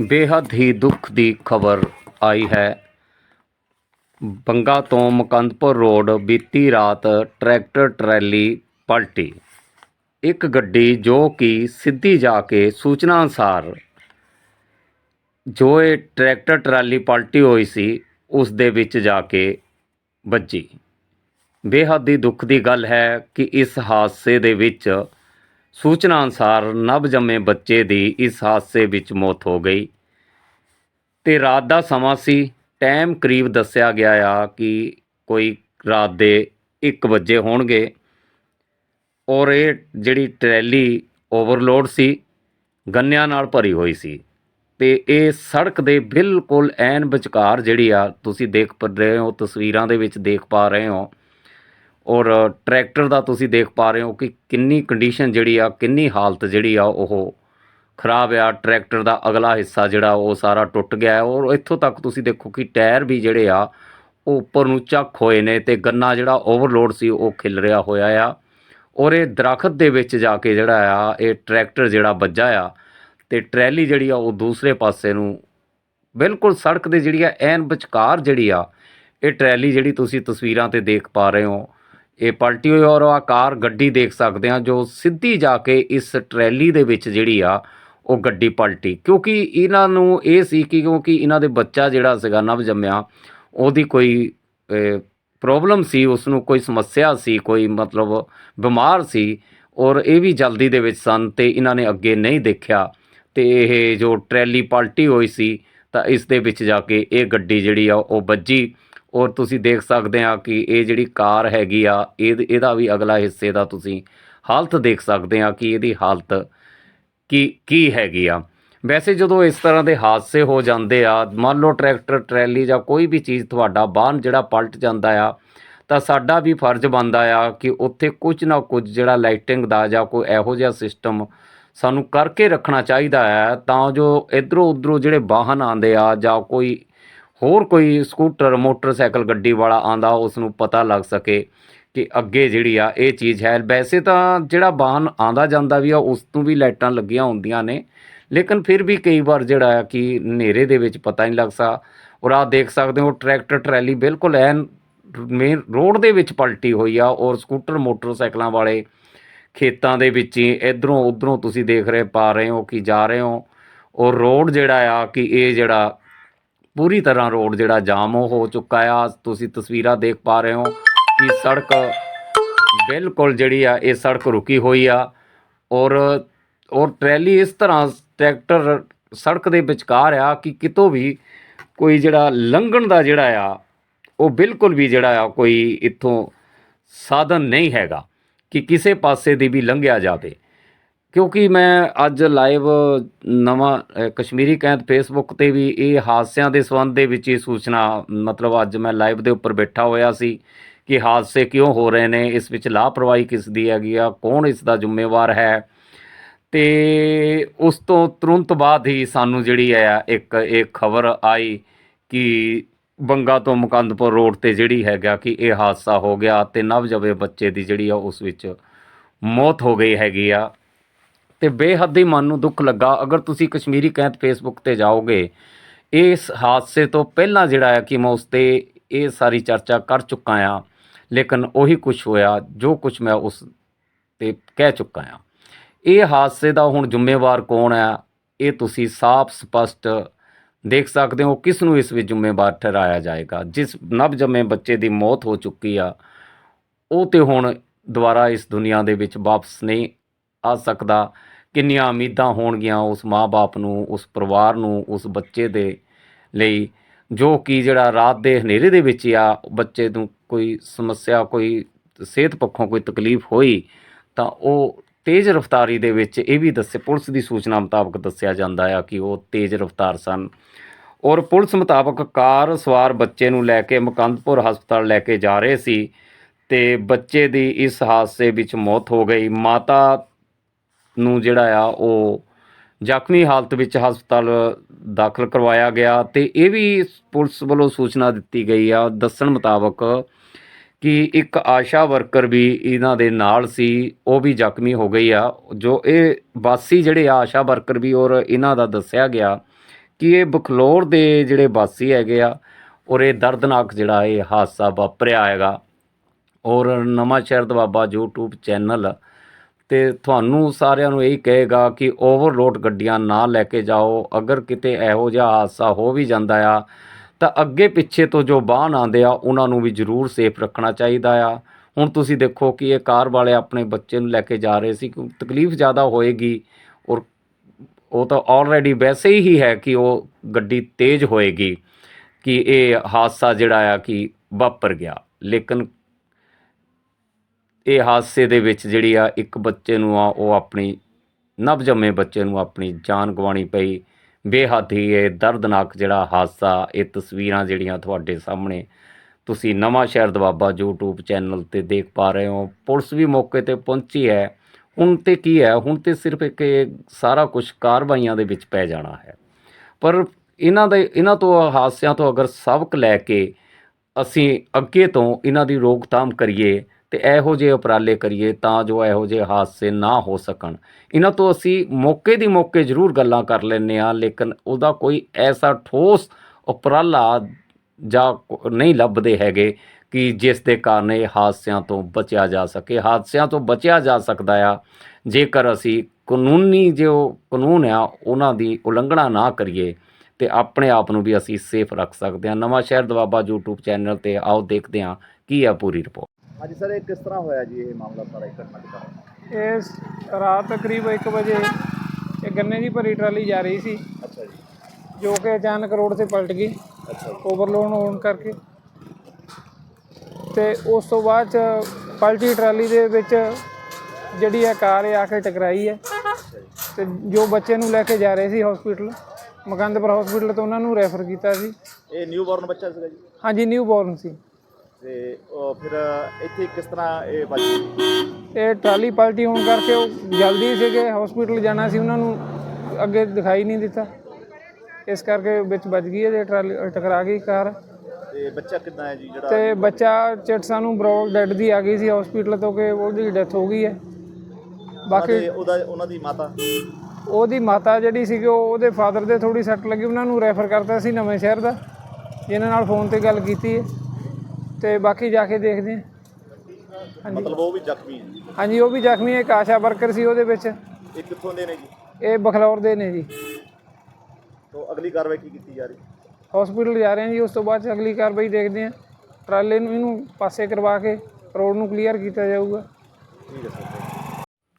ਬੇਹੱਦ ਹੀ ਦੁੱਖ ਦੀ ਖਬਰ ਆਈ ਹੈ। ਬੰਗਾ ਤੋਂ ਮੁਕੰਦਪੁਰ ਰੋਡ ਬੀਤੀ ਰਾਤ ਟਰੈਕਟਰ ਟਰੈਲੀ ਪਲਟੀ। ਇੱਕ ਗੱਡੀ ਜੋ ਕਿ ਸਿੱਧੀ ਜਾ ਕੇ ਸੂਚਨਾ ਅਨੁਸਾਰ ਜੋ ਇਹ ਟਰੈਕਟਰ ਟਰਾਲੀ ਪਲਟੀ ਹੋਈ ਸੀ, ਉਸ ਦੇ ਵਿੱਚ ਜਾ ਕੇ ਵੱਜੀ। ਬੇਹੱਦ ਹੀ ਦੁੱਖ ਦੀ ਗੱਲ ਹੈ ਕਿ ਇਸ ਹਾਦਸੇ ਦੇ ਵਿੱਚ ਸੂਚਨਾ ਅਨੁਸਾਰ ਨਵਜੰਮੇ ਬੱਚੇ ਦੀ ਇਸ ਹਾਦਸੇ ਵਿੱਚ ਮੌਤ ਹੋ ਗਈ। ਤੇ ਰਾਤ ਦਾ ਸਮਾਂ ਸੀ, ਟਾਈਮ ਕਰੀਬ ਦੱਸਿਆ ਗਿਆ ਆ ਕਿ ਕੋਈ ਰਾਤ ਦੇ 1 ਵਜੇ ਹੋਣਗੇ। ਔਰ ਇਹ ਜਿਹੜੀ ਟਰੈਲੀ ਓਵਰਲੋਡ ਸੀ, ਗੰਨਿਆਂ ਨਾਲ ਭਰੀ ਹੋਈ ਸੀ। ਤੇ ਇਹ ਸੜਕ ਦੇ ਬਿਲਕੁਲ ਐਨ ਵਿਚਕਾਰ ਜਿਹੜੀ ਆ, ਤੁਸੀਂ ਦੇਖ ਪ, ਰਹੇ ਹੋ, ਤਸਵੀਰਾਂ ਦੇ ਵਿੱਚ ਦੇਖ ਪਾ ਰਹੇ ਹੋ ਔਰ ਟਰੈਕਟਰ ਦਾ ਤੁਸੀਂ ਦੇਖ ਪਾ ਰਹੇ ਹੋ ਕਿ ਕਿੰਨੀ ਕੰਡੀਸ਼ਨ ਜਿਹੜੀ ਆ, ਕਿੰਨੀ ਹਾਲਤ ਜਿਹੜੀ ਆ, ਉਹ ਖਰਾਬ ਆ। ਟਰੈਕਟਰ ਦਾ ਅਗਲਾ ਹਿੱਸਾ ਜਿਹੜਾ, ਉਹ ਸਾਰਾ ਟੁੱਟ ਗਿਆ ਔਰ ਇੱਥੋਂ ਤੱਕ ਤੁਸੀਂ ਦੇਖੋ ਕਿ ਟਾਇਰ ਵੀ ਜਿਹੜੇ ਆ, ਉਹ ਉੱਪਰ ਨੂੰ ਚੱਕ ਹੋਏ ਨੇ ਤੇ ਗੰਨਾ ਜਿਹੜਾ ਓਵਰਲੋਡ ਸੀ, ਉਹ ਖਿਲ ਰਿਹਾ ਹੋਇਆ ਆ। ਔਰ ਇਹ ਦਰਖਤ ਦੇ ਵਿੱਚ ਜਾ ਕੇ ਜਿਹੜਾ ਆ, ਇਹ ਟਰੈਕਟਰ ਜਿਹੜਾ ਵੱਜਾ ਆ ਤੇ ਟਰੈਲੀ ਜਿਹੜੀ ਆ, ਉਹ ਦੂਸਰੇ ਪਾਸੇ ਨੂੰ ਬਿਲਕੁਲ ਸੜਕ ਦੇ ਜਿਹੜੀ ਆ, ਐਨ ਵਿਚਕਾਰ ਜਿਹੜੀ ਆ, ਇਹ ਟਰੈਲੀ ਜਿਹੜੀ ਤੁਸੀਂ ਤਸਵੀਰਾਂ ਤੇ ਦੇਖ ਪਾ ਰਹੇ ਹੋ ਇਹ ਪਲਟੀ ਹੋਈ ਔਰ ਆ ਕਾਰ ਗੱਡੀ ਦੇਖ ਸਕਦੇ ਆ ਜੋ ਸਿੱਧੀ ਜਾ ਕੇ ਇਸ ਟਰੈਲੀ ਦੇ ਵਿੱਚ ਜਿਹੜੀ ਆ, ਉਹ ਗੱਡੀ ਪਲਟੀ। ਕਿਉਂਕਿ ਇਹਨਾਂ ਨੂੰ ਇਹ ਸੀ ਕਿ ਕਿਉਂਕਿ ਇਹਨਾਂ ਦੇ ਬੱਚਾ ਜਿਹੜਾ ਸੀਗਾ ਨਵ ਜੰਮਿਆ, ਉਹਦੀ ਕੋਈ ਪ੍ਰੋਬਲਮ ਸੀ ਉਸ ਨੂੰ ਕੋਈ ਸਮੱਸਿਆ ਸੀ, ਕੋਈ ਮਤਲਬ ਬਿਮਾਰ ਸੀ ਔਰ ਇਹ ਵੀ ਜਲਦੀ ਦੇ ਵਿੱਚ ਸਨ ਤੇ ਇਹਨਾਂ ਨੇ ਅੱਗੇ ਨਹੀਂ ਦੇਖਿਆ। ਤੇ ਇਹ ਜੋ ਟਰੈਲੀ ਪਲਟੀ ਹੋਈ ਸੀ ਤਾਂ ਇਸ ਦੇ ਵਿੱਚ ਜਾ ਕੇ ਇਹ ਗੱਡੀ ਜਿਹੜੀ ਆ, ਉਹ ਵੱਜੀ। ਔਰ ਤੁਸੀਂ ਦੇਖ ਸਕਦੇ ਆ ਕਿ ਇਹ ਜਿਹੜੀ ਕਾਰ ਹੈਗੀ ਆ, ਇਹ ਇਹਦਾ ਵੀ ਅਗਲਾ ਹਿੱਸੇ ਦਾ ਤੁਸੀਂ ਹਾਲਤ ਦੇਖ ਸਕਦੇ ਆ ਕਿ ਇਹਦੀ ਹਾਲਤ ਕੀ ਕੀ ਹੈਗੀ ਆ। ਵੈਸੇ ਜਦੋਂ ਇਸ ਤਰ੍ਹਾਂ ਦੇ ਹਾਦਸੇ ਹੋ ਜਾਂਦੇ ਆ, ਮੰਨ ਲਓ ਟਰੈਕਟਰ, ਟਰੈਲੀ ਜਾਂ ਕੋਈ ਵੀ ਚੀਜ਼ ਤੁਹਾਡਾ ਵਾਹਨ ਜਿਹੜਾ ਪਲਟ ਜਾਂਦਾ ਆ, ਤਾਂ ਸਾਡਾ ਵੀ ਫਰਜ਼ ਬਣਦਾ ਆ ਕਿ ਉੱਥੇ ਕੁਝ ਨਾ ਕੁਝ ਜਿਹੜਾ ਲਾਈਟਿੰਗ ਦਾ ਜਾਂ ਕੋਈ ਇਹੋ ਜਿਹਾ ਸਿਸਟਮ ਸਾਨੂੰ ਕਰਕੇ ਰੱਖਣਾ ਚਾਹੀਦਾ ਹੈ ਤਾਂ ਜੋ ਇਧਰੋਂ ਉਧਰੋਂ ਜਿਹੜੇ ਵਾਹਨ ਆਉਂਦੇ ਆ ਜਾਂ ਕੋਈ ਹੋਰ ਕੋਈ ਸਕੂਟਰ, ਮੋਟਰਸਾਈਕਲ, ਗੱਡੀ ਵਾਲਾ ਆਂਦਾ ਉਸ ਨੂੰ ਪਤਾ ਲੱਗ ਸਕੇ ਕਿ ਅੱਗੇ ਜਿਹੜੀ ਆ, ਇਹ ਚੀਜ਼ ਹੈ। ਵੈਸੇ ਤਾਂ ਜਿਹੜਾ ਵਾਹਨ ਆਂਦਾ ਜਾਂਦਾ ਵੀ ਆ, ਉਸ ਤੋਂ ਵੀ ਲਾਈਟਾਂ ਲੱਗੀਆਂ ਹੁੰਦੀਆਂ ਨੇ। ਲੇਕਿਨ ਫਿਰ ਵੀ ਕਈ ਵਾਰ ਜਿਹੜਾ ਆ ਕਿ ਹਨੇਰੇ ਦੇ ਵਿੱਚ ਪਤਾ ਨਹੀਂ ਲੱਗਦਾ ਔਰ ਆ ਦੇਖ ਸਕਦੇ ਹੋ, ਟਰੈਕਟਰ, ਟਰੈਲੀ ਬਿਲਕੁਲ ਐਨ ਮੇਨ ਰੋਡ ਦੇ ਵਿੱਚ ਪਲਟੀ ਹੋਈ ਆ ਔਰ ਸਕੂਟਰ, ਮੋਟਰਸਾਈਕਲਾਂ ਵਾਲੇ ਖੇਤਾਂ ਦੇ ਵਿੱਚ ਹੀ ਇਧਰੋਂ ਉਧਰੋਂ ਤੁਸੀਂ ਦੇਖ ਰਹੇ, ਪਾ ਰਹੇ ਹੋ ਕਿ ਜਾ ਰਹੇ ਹੋ। ਔਰ ਰੋਡ ਜਿਹੜਾ ਆ ਕਿ ਇਹ ਜਿਹੜਾ ਪੂਰੀ ਤਰ੍ਹਾਂ ਰੋਡ ਜਿਹੜਾ ਜਾਮ ਹੋ ਚੁੱਕਾ ਆ। ਤੁਸੀਂ ਤਸਵੀਰਾਂ ਦੇਖ ਪਾ ਰਹੇ ਹੋ ਕਿ ਸੜਕ ਬਿਲਕੁਲ ਜਿਹੜੀ ਆ, ਇਹ ਸੜਕ ਰੁਕੀ ਹੋਈ ਆ ਔਰ ਔਰ ਟਰੈਲੀ ਇਸ ਤਰ੍ਹਾਂ ਟਰੈਕਟਰ ਸੜਕ ਦੇ ਵਿਚਕਾਰ ਆ ਕਿ ਕਿਤੋਂ ਵੀ ਕੋਈ ਜਿਹੜਾ ਲੰਘਣ ਦਾ ਜਿਹੜਾ ਆ, ਉਹ ਬਿਲਕੁਲ ਵੀ ਜਿਹੜਾ ਆ ਕੋਈ ਇੱਥੋਂ ਸਾਧਨ ਨਹੀਂ ਹੈਗਾ ਕਿ ਕਿਸੇ ਪਾਸੇ ਦੀ ਵੀ ਲੰਘਿਆ ਜਾਵੇ। ਕਿਉਂਕਿ ਮੈਂ ਅੱਜ ਲਾਈਵ ਨਵਾਂ ਕਸ਼ਮੀਰੀ ਕੈਂਤ ਫੇਸਬੁੱਕ ਤੇ ਵੀ ਇਹ ਹਾਦਸਿਆਂ ਦੇ ਸੰਬੰਧ ਦੇ ਵਿੱਚ ਇਹ ਸੂਚਨਾ, ਮਤਲਬ ਅੱਜ ਮੈਂ ਲਾਈਵ ਦੇ ਉੱਪਰ ਬੈਠਾ ਹੋਇਆ ਸੀ ਕਿ ਹਾਦਸੇ ਕਿਉਂ ਹੋ ਰਹੇ ਨੇ, ਇਸ ਵਿੱਚ ਲਾਪਰਵਾਹੀ ਕਿਸ ਦੀ ਹੈਗੀ ਆ, ਕੌਣ ਇਸ ਦਾ ਜ਼ਿੰਮੇਵਾਰ ਹੈ? ਤੇ ਉਸ ਤੋਂ ਤੁਰੰਤ ਬਾਅਦ ਹੀ ਸਾਨੂੰ ਜਿਹੜੀ ਹੈ, ਇੱਕ ਇਹ ਖਬਰ ਆਈ ਕਿ ਬੰਗਾ ਤੋਂ ਮੁਕੰਦਪੁਰ ਰੋਡ ਤੇ ਜਿਹੜੀ ਹੈਗਾ ਕਿ ਇਹ ਹਾਦਸਾ ਹੋ ਗਿਆ ਤੇ ਨਵਜਵੇ ਬੱਚੇ ਦੀ ਜਿਹੜੀ ਆ ਉਸ ਵਿੱਚ ਮੌਤ ਹੋ ਗਈ ਹੈਗੀ ਆ। ਤੇ ਬੇਹੱਦ ਹੀ ਮਨ ਨੂੰ ਦੁੱਖ ਲੱਗਾ। ਅਗਰ ਤੁਸੀਂ ਕਸ਼ਮੀਰੀ ਕੈਂਤ ਫੇਸਬੁੱਕ ਤੇ ਜਾਓਗੇ, ਇਸ ਹਾਦਸੇ ਤੋਂ ਪਹਿਲਾਂ ਜਿਹੜਾ ਹੈ ਕਿ ਮੈਂ ਉਸ ਤੇ ਇਹ ਸਾਰੀ ਚਰਚਾ ਕਰ ਚੁੱਕਾ ਆ ਲੇਕਿਨ ਉਹੀ ਕੁਝ ਹੋਇਆ, ਜੋ ਕੁਝ ਮੈਂ ਉਸ ਤੇ ਕਹਿ ਚੁੱਕਾ ਆ ਇਹ ਹਾਦਸੇ ਦਾ ਹੁਣ ਜ਼ਿੰਮੇਵਾਰ ਕੌਣ ਆ ਇਹ ਤੁਸੀਂ ਸਾਫ਼ ਸਪਸ਼ਟ ਦੇਖ ਸਕਦੇ ਹੋ, ਕਿਸ ਨੂੰ ਇਸ ਵਿੱਚ ਜ਼ਿੰਮੇਵਾਰ ਠਹਿਰਾਇਆ ਜਾਏਗਾ। ਜਿਸ ਨਵਜੰਮੇ ਬੱਚੇ ਦੀ ਮੌਤ ਹੋ ਚੁੱਕੀ ਆ, ਉਹ ਤੇ ਹੁਣ ਦੁਬਾਰਾ ਇਸ ਦੁਨੀਆ ਦੇ ਵਿੱਚ ਵਾਪਸ ਨਹੀਂ ਆ ਸਕਦਾ। ਕਿੰਨੀਆਂ ਉਮੀਦਾਂ ਹੋਣਗੀਆਂ ਉਸ ਮਾਂ-ਬਾਪ ਨੂੰ, ਉਸ ਪਰਿਵਾਰ ਨੂੰ, ਉਸ ਬੱਚੇ ਦੇ ਲਈ, ਜੋ ਕਿ ਜਿਹੜਾ ਰਾਤ ਦੇ ਹਨੇਰੇ ਦੇ ਵਿੱਚ ਆ, ਬੱਚੇ ਨੂੰ ਕੋਈ ਸਮੱਸਿਆ, ਕੋਈ ਸਿਹਤ ਪੱਖੋਂ ਕੋਈ ਤਕਲੀਫ ਹੋਈ, ਤਾਂ ਉਹ ਤੇਜ਼ ਰਫ਼ਤਾਰੀ ਦੇ ਵਿੱਚ ਇਹ ਵੀ ਦੱਸੇ, ਪੁਲਿਸ ਦੀ ਸੂਚਨਾ ਮੁਤਾਬਕ ਦੱਸਿਆ ਜਾਂਦਾ ਆ ਕਿ ਉਹ ਤੇਜ਼ ਰਫ਼ਤਾਰ ਸਨ। ਔਰ ਪੁਲਿਸ ਮੁਤਾਬਕ ਕਾਰ ਸਵਾਰ ਬੱਚੇ ਨੂੰ ਲੈ ਕੇ ਮੁਕੰਦਪੁਰ ਹਸਪਤਾਲ ਲੈ ਕੇ ਜਾ ਰਹੇ ਸੀ ਤੇ ਬੱਚੇ ਦੀ ਇਸ ਹਾਦਸੇ ਵਿੱਚ ਮੌਤ ਹੋ ਗਈ। ਮਾਤਾ ਨੂੰ ਜਿਹੜਾ ਆ, ਉਹ ਜ਼ਖਮੀ ਹਾਲਤ ਵਿੱਚ ਹਸਪਤਾਲ ਦਾਖਲ ਕਰਵਾਇਆ ਗਿਆ ਤੇ ਇਹ ਵੀ ਪੁਲਿਸ ਵੱਲੋਂ ਸੂਚਨਾ ਦਿੱਤੀ ਗਈ ਆ, ਦੱਸਣ ਮੁਤਾਬਕ ਕਿ ਇੱਕ ਆਸ਼ਾ ਵਰਕਰ ਵੀ ਇਹਨਾਂ ਦੇ ਨਾਲ ਸੀ, ਉਹ ਵੀ ਜ਼ਖਮੀ ਹੋ ਗਈ ਆ। ਜੋ ਇਹ ਵਾਸੀ ਜਿਹੜੇ ਆ, ਆਸ਼ਾ ਵਰਕਰ ਵੀ ਔਰ ਇਹਨਾਂ ਦਾ ਦੱਸਿਆ ਗਿਆ ਕਿ ਇਹ ਬਖਲੌਰ ਦੇ ਜਿਹੜੇ ਵਾਸੀ ਹੈਗੇ ਆ, ਔਰ ਇਹ ਦਰਦਨਾਕ ਜਿਹੜਾ ਇਹ ਹਾਦਸਾ ਵਾਪਰਿਆ ਹੈਗਾ। ਔਰ ਨਵਾਂ ਸ਼ਹਿਰ ਬਾਬਾ YouTube ਚੈਨਲ ਅਤੇ ਤੁਹਾਨੂੰ ਸਾਰਿਆਂ ਨੂੰ ਇਹੀ ਕਹੇਗਾ ਕਿ ਓਵਰਲੋਡ ਗੱਡੀਆਂ ਨਾ ਲੈ ਕੇ ਜਾਓ। ਅਗਰ ਕਿਤੇ ਇਹੋ ਜਿਹਾ ਹਾਦਸਾ ਹੋ ਵੀ ਜਾਂਦਾ ਆ, ਤਾਂ ਅੱਗੇ ਪਿੱਛੇ ਤੋਂ ਜੋ ਵਾਹਨ ਆਉਂਦੇ ਆ, ਉਹਨਾਂ ਨੂੰ ਵੀ ਜ਼ਰੂਰ ਸੇਫ ਰੱਖਣਾ ਚਾਹੀਦਾ ਆ। ਹੁਣ ਤੁਸੀਂ ਦੇਖੋ ਕਿ ਇਹ ਕਾਰ ਵਾਲੇ ਆਪਣੇ ਬੱਚੇ ਨੂੰ ਲੈ ਕੇ ਜਾ ਰਹੇ ਸੀ ਕਿ ਤਕਲੀਫ ਜ਼ਿਆਦਾ ਹੋਏਗੀ ਔਰ ਉਹ ਤਾਂ ਆਲਰੇਡੀ ਵੈਸੇ ਹੀ ਹੈ ਕਿ ਉਹ ਗੱਡੀ ਤੇਜ਼ ਹੋਏਗੀ ਕਿ ਇਹ ਹਾਦਸਾ ਜਿਹੜਾ ਆ ਕਿ ਵਾਪਰ ਗਿਆ। ਲੇਕਿਨ ਇਹ ਹਾਦਸੇ ਦੇ ਵਿੱਚ ਜਿਹੜੀ ਆ ਇੱਕ ਬੱਚੇ ਨੂੰ ਆ, ਉਹ ਆਪਣੀ ਨਵਜੰਮੇ ਬੱਚੇ ਨੂੰ ਆਪਣੀ ਜਾਨ ਗਵਾਉਣੀ ਪਈ। ਬੇਹੱਦ ਹੀ ਇਹ ਦਰਦਨਾਕ ਜਿਹੜਾ ਹਾਦਸਾ, ਇਹ ਤਸਵੀਰਾਂ ਜਿਹੜੀਆਂ ਤੁਹਾਡੇ ਸਾਹਮਣੇ ਤੁਸੀਂ ਨਵਾਂ ਸ਼ਹਿਰ ਦਵਾਬਾ YouTube ਚੈਨਲ ਤੇ ਦੇਖ ਪਾ ਰਹੇ ਹੋ। ਪੁਲਿਸ ਵੀ ਮੌਕੇ ਤੇ ਪਹੁੰਚੀ ਹੈ। ਹੁਣ ਤੇ ਕੀ ਹੈ? ਹੁਣ ਤੇ ਸਿਰਫ ਇੱਕ ਇਹ ਸਾਰਾ ਕੁਝ ਕਾਰਵਾਈਆਂ ਦੇ ਵਿੱਚ ਪੈ ਜਾਣਾ ਹੈ। ਪਰ ਇਹਨਾਂ ਦੇ, ਇਹਨਾਂ ਤੋਂ ਹਾਦਸਿਆਂ ਤੋਂ ਅਗਰ ਸਬਕ ਲੈ ਕੇ ਅਸੀਂ ਅੱਗੇ ਤੋਂ ਇਹਨਾਂ ਦੀ ਰੋਕਥਾਮ ਕਰੀਏ ਤੇ ਇਹੋ ਜਿਹੇ ਉਪਰਾਲੇ ਕਰੀਏ ਤਾਂ ਜੋ ਇਹੋ ਜਿਹੇ ਹਾਦਸੇ ਨਾ ਹੋ ਸਕਣ। ਇਹਨਾਂ ਤੋਂ ਅਸੀਂ ਮੌਕੇ ਦੀ ਮੌਕੇ ਜ਼ਰੂਰ ਗੱਲਾਂ ਕਰ ਲੈਂਦੇ ਆ ਲੇਕਿਨ ਉਹਦਾ ਕੋਈ ਐਸਾ ਠੋਸ ਉਪਰਾਲਾ ਜਾਂ ਨਹੀਂ ਲੱਭਦੇ ਹੈਗੇ ਕਿ ਜਿਸ ਦੇ ਕਾਰਨ ਇਹ ਹਾਦਸਿਆਂ ਤੋਂ ਬਚਿਆ ਜਾ ਸਕੇ। ਹਾਦਸਿਆਂ ਤੋਂ ਬਚਿਆ ਜਾ ਸਕਦਾ ਆ, ਜੇਕਰ ਅਸੀਂ ਕਾਨੂੰਨੀ ਜੋ ਕਾਨੂੰਨ ਆ, ਉਹਨਾਂ ਦੀ ਉਲੰਘਣਾ ਨਾ ਕਰੀਏ ਤੇ ਆਪਣੇ ਆਪ ਨੂੰ ਵੀ ਅਸੀਂ ਸੇਫ ਰੱਖ ਸਕਦੇ ਹਾਂ। ਨਵਾਂ ਸ਼ਹਿਰ ਦਵਾਬਾ YouTube ਚੈਨਲ ਤੇ ਆਓ ਦੇਖਦੇ ਹਾਂ ਕੀ ਆ ਪੂਰੀ ਰਿਪੋਰਟ ਹਾਂਜੀ ਸਰ ਇਹ ਕਿਸ ਤਰ੍ਹਾਂ ਹੋਇਆ ਜੀ ਇਹ ਮਾਮਲਾ ਸਾਰਾ ਇਹ ਘਟਨਾ ਕਿੱਦਾਂ ਇਹ ਸ- ਰਾਤ ਕਰੀਬ 1 ਵਜੇ ਇਹ ਗੰਨੇ ਦੀ ਭਰੀ ਟਰਾਲੀ ਜਾ ਰਹੀ ਸੀ। ਅੱਛਾ ਜੀ। ਜੋ ਕਿ ਅਚਾਨਕ ਰੋਡ ਤੇ ਪਲਟ ਗਈ। ਅੱਛਾ ਓਵਰਲੋਡ ਹੋਣ ਕਰਕੇ। ਤੇ ਉਸ ਤੋਂ ਬਾਅਦ ਚ ਪਲਟੀ ਟਰਾਲੀ ਦੇ ਵਿੱਚ ਜਿਹੜੀ ਇਹ ਕਾਰ ਇਹ ਆ ਕੇ ਟਕਰਾਈ ਹੈ। ਤੇ ਜੋ ਬੱਚੇ ਨੂੰ ਲੈ ਕੇ ਜਾ ਰਹੇ ਸੀ ਹਸਪੀਟਲ ਮਕੰਦਪੁਰ ਹਸਪੀਟਲ ਤੋਂ ਉਹਨਾਂ ਨੂੰ ਰੈਫਰ ਕੀਤਾ ਸੀ। ਇਹ ਨਿਊ ਬੋਰਨ ਬੱਚਾ ਸੀਗਾ ਜੀ? ਹਾਂਜੀ ਨਿਊ ਬੋਰਨ ਸੀ। ਤੇ ਉਹ ਫਿਰ ਇੱਥੇ ਕਿਸ ਤਰ੍ਹਾਂ ਇਹ ਬਚ ਇਹ ਟਰਾਲੀ ਪਲਟੀ ਹੋਣ ਕਰਕੇ ਉਹ ਜਲਦੀ ਸੀਗੇ ਹਸਪੀਟਲ ਜਾਣਾ ਸੀ ਉਹਨਾਂ ਨੂੰ ਅੱਗੇ ਦਿਖਾਈ ਨਹੀਂ ਦਿੱਤਾ। ਇਸ ਕਰਕੇ ਵਿੱਚ ਵੱਜ ਗਈ ਹੈ ਜੇ ਟਰਾਲੀ ਟਕਰਾ ਗਈ ਕਾਰ। ਤੇ ਬੱਚਾ ਕਿੱਦਾਂ ਹੈ ਜੀ ਜਿਹੜਾ ਤੇ ਬੱਚਾ ਚਿੱਟ ਸਾਨੂੰ ਬਰੋਲ ਡੈਡ ਦੀ ਆ ਗਈ ਸੀ ਹਸਪੀਟਲ ਤੋਂ ਕਿ ਉਹਦੀ ਡੈਥ ਹੋ ਗਈ ਹੈ। ਬਾਕੀ ਉਹਦੇ- ਉਹਨਾਂ ਦੀ ਮਾਤਾ? ਉਹਦੀ ਮਾਤਾ ਜਿਹੜੀ ਸੀਗੀ ਉਹ ਉਹਦੇ ਫਾਦਰ ਦੇ ਥੋੜੀ ਸੱਟ ਲੱਗੀ ਉਹਨਾਂ ਨੂੰ ਰੈਫਰ ਕਰਤਾ ਸੀ ਨਵੇਂ ਸ਼ਹਿਰ ਦਾ ਜਿਨ੍ਹਾਂ ਨਾਲ ਫੋਨ ਤੇ ਗੱਲ ਕੀਤੀ ਹੈ। ਤੇ ਬਾਕੀ ਜਾ ਕੇ ਦੇਖਦੇ ਹਾਂ। ਹਾਂਜੀ। ਮਤਲਬ ਉਹ ਵੀ ਜ਼ਖਮੀ ਹੈ ਹਾਂਜੀ ਉਹ ਵੀ ਜ਼ਖਮੀ ਹੈ ਇੱਕ ਆਸ਼ਾ ਵਰਕਰ ਸੀ ਉਹਦੇ ਵਿੱਚ। ਇਹ ਕਿੱਥੋਂ ਦੇ ਨੇ ਜੀ? ਇਹ ਬਖਲੌਰ ਦੇ ਨੇ ਜੀ। ਤੋਂ ਅਗਲੀ ਕਾਰਵਾਈ ਕੀ ਕੀਤੀ ਜਾ ਰਹੀ ਹਸਪੀਟਲ ਜਾ ਰਹੇ ਹਾਂ ਜੀ ਉਸ ਤੋਂ ਬਾਅਦ 'ਚ ਅਗਲੀ ਕਾਰਵਾਈ ਦੇਖਦੇ ਹਾਂ। ਟਰਾਲੇ ਨੂੰ ਇਹਨੂੰ ਪਾਸੇ ਕਰਵਾ ਕੇ ਰੋਡ ਨੂੰ ਕਲੀਅਰ ਕੀਤਾ ਜਾਊਗਾ। ਠੀਕ ਹੈ ਸਰ।